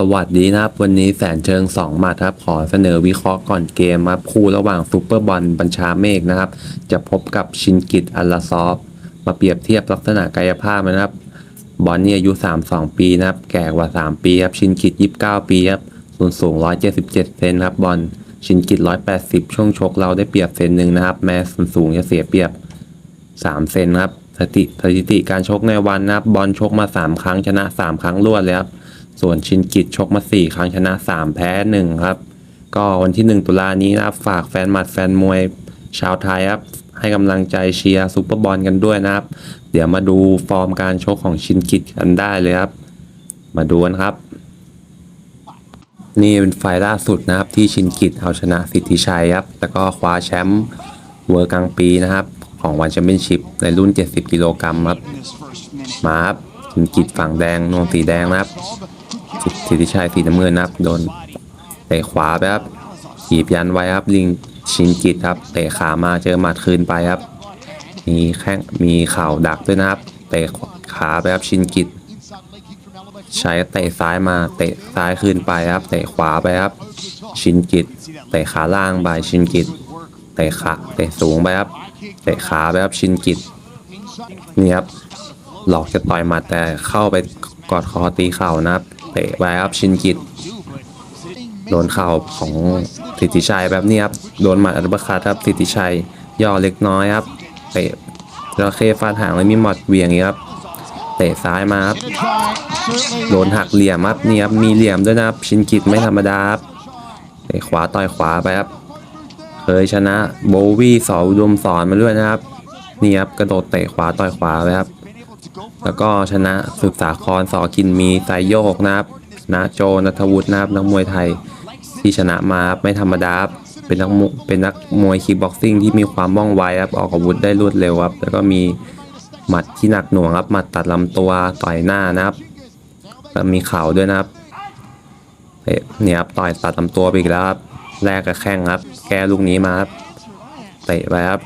สวัสดีนะครับ วันนี้แสนเชิงสองมัดครับ ขอเสนอวิเคราะห์ก่อนเกมครับคู่ระหว่างซูเปอร์บอลบัญชาเมฆนะครับ จะพบกับชินกิตอัลลาซอฟ มาเปรียบเทียบลักษณะกายภาพนะครับ บอลนี่อายุ 32 ปีนะครับ แก่กว่า 3 ปีครับ ชินกิต 29 ปีครับส่วนสูง 177 เซนครับบอลชินกิต 180 ช่วงชกเราได้เปรียบเซนหนึ่งนะครับ แม้ส่วนสูงจะเสียเปรียบ 3 เซนครับสถิติสถิติการชกในวันนะครับบอลชกมา 3 ครั้งชนะ 3 ครั้งรวดเลยครับ ส่วนชินกิตชกมา 4 ครั้งชนะ 3 แพ้ 1 ครับ ก็วันที่ 1 ตุลานี้นะครับฝากแฟนหมัดแฟนมวยชาวไทยครับ ให้กำลังใจเชียร์ซูเปอร์บอลกันด้วยนะครับ เดี๋ยวมาดูฟอร์มการชกของชินกิตกันได้เลยครับ มาดูกันครับ นี่เป็นไฟล์ล่าสุดนะครับที่ชินกิตเอาชนะสิทธิชัยครับ แล้วก็คว้าแชมป์เวอร์กลางปีนะครับ ของวันแชมเปี้ยนชิพในรุ่น 70 กิโลกรัมครับ มาครับชินกิตฝั่งแดงนวงสีแดงนะครับ สิทธิชัยสีน้ำเงินนะครับโดนเตะขวาไปครับขีบยันไว้ครับลิงชินกิตครับเตะขามาเจอหมัดคืนไปครับ มีแข้งมีเข่าดักด้วยนะครับเตะขาไปครับชินกิตใช้เตะซ้ายมาเตะซ้ายคืนไปครับ เตะขวาไปครับ ชินกิตเตะขาล่างไปชินกิตเตะขาเตะสูงไปครับเตะขาไปครับชินกิตนี่ครับหลอกจะต่อยหมัดแต่เข้าไปกอดคอตีเข่านะครับ เตะไปครับชินกิตโดนเข่าของสิทธิชัยแบบนี้ครับโดนหมัดอัลบัคาครับสิทธิชัยย่อเล็กน้อยครับเตะระเข้ฟาดหางแล้วมีหมัดเวียงอย่างนี้ครับเตะซ้ายมาครับโดนหักเหลี่ยมครับนี่ครับมีเหลี่ยมด้วยนะครับชินกิตไม่ธรรมดาครับเตะขวาต่อยขวาไปครับเคยชนะโบวี่สออุดมสอนมาด้วยนะครับนี่ครับกระโดดเตะขวาต่อยขวาไปครับ แล้วก็ชนะศึกษาครสอกินมีไซโยกนะครับนะโจนัทวุฒินะครับนักมวยไทยที่ชนะมาครับไม่ธรรมดาครับเป็นนักมวยเป็นนักมวยคิกบ็อกซิ่งที่มีความว่องไวครับออกอาวุธได้รวดเร็วครับแล้วก็มีหมัดที่หนักหน่วงครับหมัดตัดลำตัวต่อยหน้านะครับแล้วมีเข่าด้วยนะครับเตะเนี่ยครับต่อยตัดลำตัวไปอีกแล้วครับแลกกับแข้งครับ แก้ลูกนี้มาครับเตะไปครับ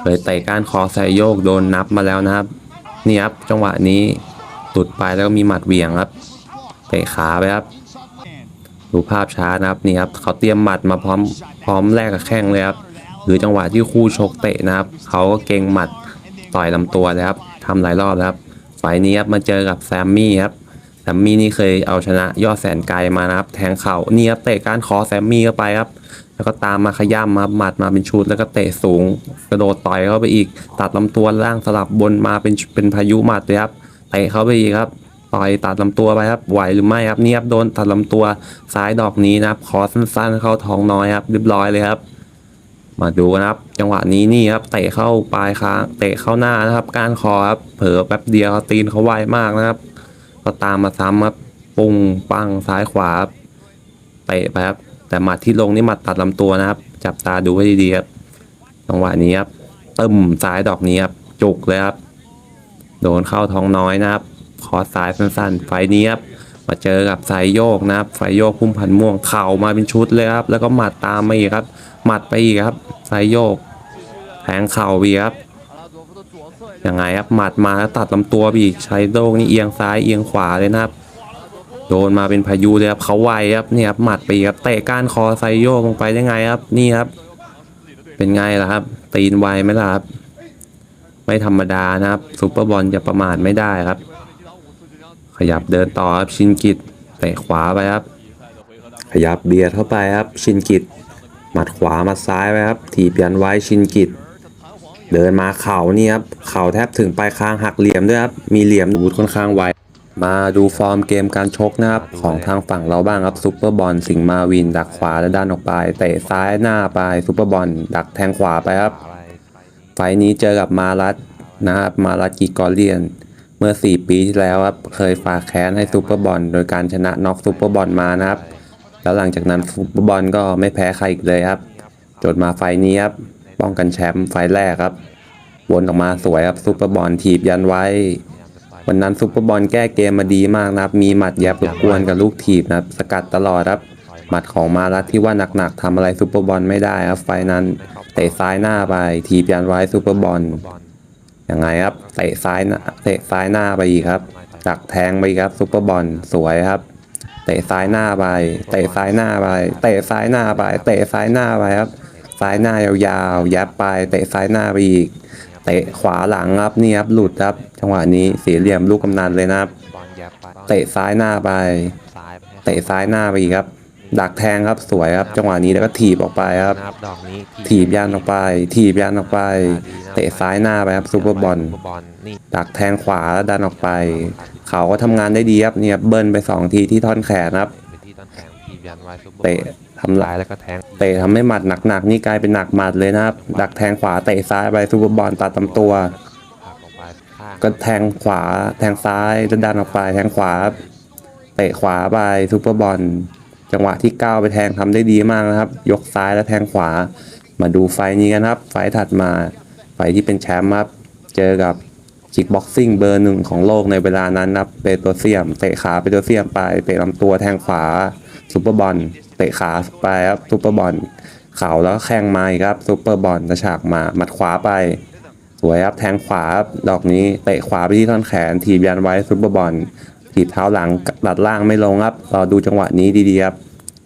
เคยเตะก้านคอใส่โยกโดนนับมาแล้วนะครับ นี่ครับจังหวะนี้ตุดไปแล้วก็มีหมัดเวียงครับเตะขาไปครับดูภาพช้านะครับนี่ครับเขาเตรียมหมัดมาพร้อมพร้อมแลกกับแข้งเลยครับหรือจังหวะที่คู่ชกเตะนะครับ เขาก็เก่งหมัดต่อยลำตัวเลยครับทำหลายรอบแล้วครับไฟล์นี้ครับมาเจอกับแซมมี่ครับแซมมี่นี่เคยเอาชนะยอดแสนไกลมานะครับ แทงเข่านี่ครับเตะกานคอแซมมี่เข้าไปครับ แล้วก็ตามมาขย้ำมาหมัดมาเป็นชุดแล้วก็เตะสูง กระโดดต่อยเข้าไปอีก ตัดลำตัวล่างสลับบนมาเป็นเป็นพายุหมัดเลยครับเตะเข้าไปอีกครับต่อยตัดลำตัวไปครับไหวหรือไม่ครับเนี่ยครับโดนตัดลำตัวซ้ายดอกนี้นะครับคอสั้นๆเข้าท้องน้อยครับเรียบร้อยเลยครับ มาดูนะครับ จังหวะนี้นี่ครับเตะเข้าปลายค้างเตะเข้าหน้านะครับก้านคอครับเผลอแป๊บเดียวตีนเขาไวมากนะครับ ก็ตามมาซ้ำครับปุ้งปังซ้ายขวาเตะไปครับ แต่หมัดที่ลงนี่หมัดตัดลำตัวนะครับ จับตาดูให้ดีๆครับจังหวะนี้ครับตึมซ้ายดอกนี้ครับจุกเลยครับโดนเข้าท้องน้อยนะครับคอซ้ายสั้นๆ ไฟนี้ครับมาเจอกับไซโยกนะครับไฟโยกพุ่มพันม่วงเข่ามาเป็นชุดเลยครับ แล้วก็หมัดตามมาอีกครับ หมัดไปอีกครับไซโยกแทงเข่าอีกครับยังไงครับหมัดมาแล้วตัดลำตัวไปอีกไซโยกนี่เอียงซ้ายเอียงขวาเลยนะครับ โดนมาเป็นพายุเลยครับเขาไวครับเนี่ยครับหมัดไปอีกครับเตะก้านคอไซโยกลงไปได้ไงครับ นี่ครับ เป็นไงล่ะครับ ตีนไวไหมล่ะครับ ไม่ธรรมดานะครับซูเปอร์บอลจะประมาทไม่ได้ครับ ขยับเดินต่อครับชินกิตเตะขวาไปครับ ขยับเบียดเข้าไปครับ ชินกิตหมัดขวามาซ้ายไปครับถีบยันไว้ชินกิตเดินมาเข่านี่ครับเข่าแทบถึงปลายคางหักเหลี่ยมด้วยครับมีเหลี่ยมบูดค่อนข้างไว มาดูฟอร์มเกมการชกนะครับ ของทางฝั่งเราบ้างครับซูเปอร์บอลสิงห์มาวิน ดักขวาและด้านออกไปเตะซ้ายหน้าไปซูเปอร์บอลดักแทงขวาไปครับ ไฟล์นี้เจอกับมารัตนะครับมารัตกีกอเลียน เมื่อ 4 ปีที่แล้วครับเคยฝากแค้นให้ซูเปอร์บอลโดยการชนะน็อกซูเปอร์บอลมานะครับ แล้วหลังจากนั้นซูเปอร์บอลก็ไม่แพ้ใครอีกเลยครับจนมาไฟล์นี้ครับป้องกันแชมป์ไฟล์แรกครับวนออกมาสวยครับซูเปอร์บอลถีบยันไว้ วันนั้นซูเปอร์บอลแก้เกมมาดีมากนะครับ มีหมัดแยบรบกวนกับลูกถีบนะสกัดตลอดครับ หมัดของมารัตที่ว่าหนักๆทำอะไรซูเปอร์บอลไม่ได้ครับ ไฟนั้นเตะซ้ายหน้าไปถีบยันไว้ซูเปอร์บอลยังไงครับเตะซ้ายน้าเตะซ้ายหน้าไปอีกครับจักแทงไปครับซุปเปอร์บอลสวยครับเตะซ้ายหน้าไปเตะซ้ายหน้าไปเตะซ้ายหน้าไปเตะซ้ายหน้าไปครับซ้ายหน้ายาวๆยับไปเตะซ้ายหน้าไปอีก เตะขวาหลังครับนี่ครับหลุดครับจังหวะนี้เสียเหลี่ยมลูกกำนันเลยนะครับเตะซ้ายหน้าไป เตะซ้ายหน้าไปอีกครับ ดักแทงครับสวยครับ จังหวะนี้แล้วก็ถีบออกไปครับถีบยันออกไป ถีบยันออกไป เตะซ้ายหน้าไปครับซูเปอร์บอลดักแทงขวาแล้วดันออกไป เขาก็ทำงานได้ดีครับเนี่ยเบิ้ลไปสองทีที่ท่อนแขนครับ เป็นที่ต้นแทงถีบยันไว้ซูเปอร์บอลเตะทำลาลายยแล้วก็แทง เตะทำให้หมัดหนักๆนี่กลายเป็นหนักหมัดเลยนะครับ ดักแทงขวาเตะซ้ายไปซูเปอร์บอลตัดลำตัวผลักออกไปข้างก็แทงขวาแทงซ้ายแล้วดันออกไปแทงขวา เตะขวาไปซูเปอร์บอลจังหวะที่ก้าวไปแทงทำได้ดีมากนะครับ ยกซ้ายแล้วแทงขวา มาดูไฟล์นี้กันครับ ไฟล์ถัดมา ไฟล์ที่เป็นแชมป์ครับ เจอกับจิกบ็อกซิ่งเบอร์หนึ่งของโลกในเวลานั้นนะครับเปโตรเซียม เตะขาเปโตรเซียมไป เตะลำตัวแทงขวา ซูเปอร์บอลเตะขาไปครับซูเปอร์บอลเข่าแล้วแข้งมาครับซูเปอร์บอลกระฉากมาหมัดขวาไป สวยครับแทงขวาดอกนี้เตะขวาไปที่ท่อนแขนถีบยันไว้ซุปเปอร์บอลถีบเท้าหลังตัดล่างไม่ลงครับรอดูจังหวะนี้ดีๆครับ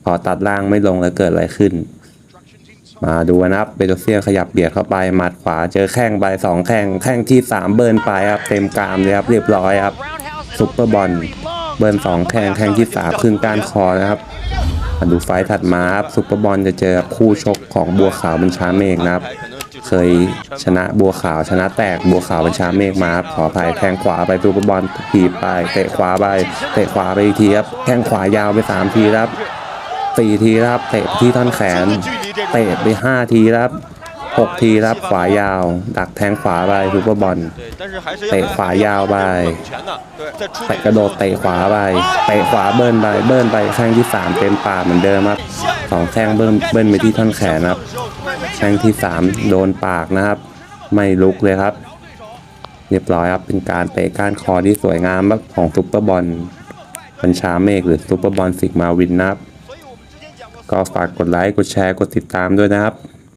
พอตัดล่างไม่ลงแล้วเกิดอะไรขึ้น มาดูนะครับเบโตเซียขยับเบียดเข้าไปหมัดขวาเจอแข้งไปสองแข้งแข้งที่สามเบิร์นไปครับเต็มกรามเลยครับเรียบร้อยครับซุปเปอร์บอล เบิร์นสองแข้งแข้งที่สามขึ้นก้านคอนะครับมาดูไฟล์ถัดมาครับซุปเปอร์บอลจะเจอกับคู่ชกของบัวขาวบัญชาเมฆนะครับ เคยชนะบัวขาวชนะแตกบัวขาวบัญชาเมฆมาครับขออภัยแทงขวาไปซูเปอร์บอลถีบไปเตะขวาไปเตะขวาไปอีกทีครับแข้งขวายาวไปสามทีครับสี่ทีครับเตะไปที่ท่อนแขนเตะไปห้าทีครับ หกทีรับขวายาว ดักแทงขวาไปซูเปอร์บอลเตะขวายาวไปเตะกระโดดเตะขวาไปเตะขวาเบิ้ลไปเบิ้ลไปแข้งที่สามเต็มปากเหมือนเดิมครับสองแข้งเบิ้ลเบิ้ลไปที่ท่อนแขนครับแข้งที่สามโดนปากนะครับ ไม่ลุกเลยครับ เรียบร้อยครับเป็นการเตะก้านคอที่สวยงามมากของซุปเปอร์บอลบัญชาเมฆหรือซุปเปอร์บอลสิกมาวินนะครับก็ฝากกดไลค์ กดแชร์ กดติดตามด้วยนะครับ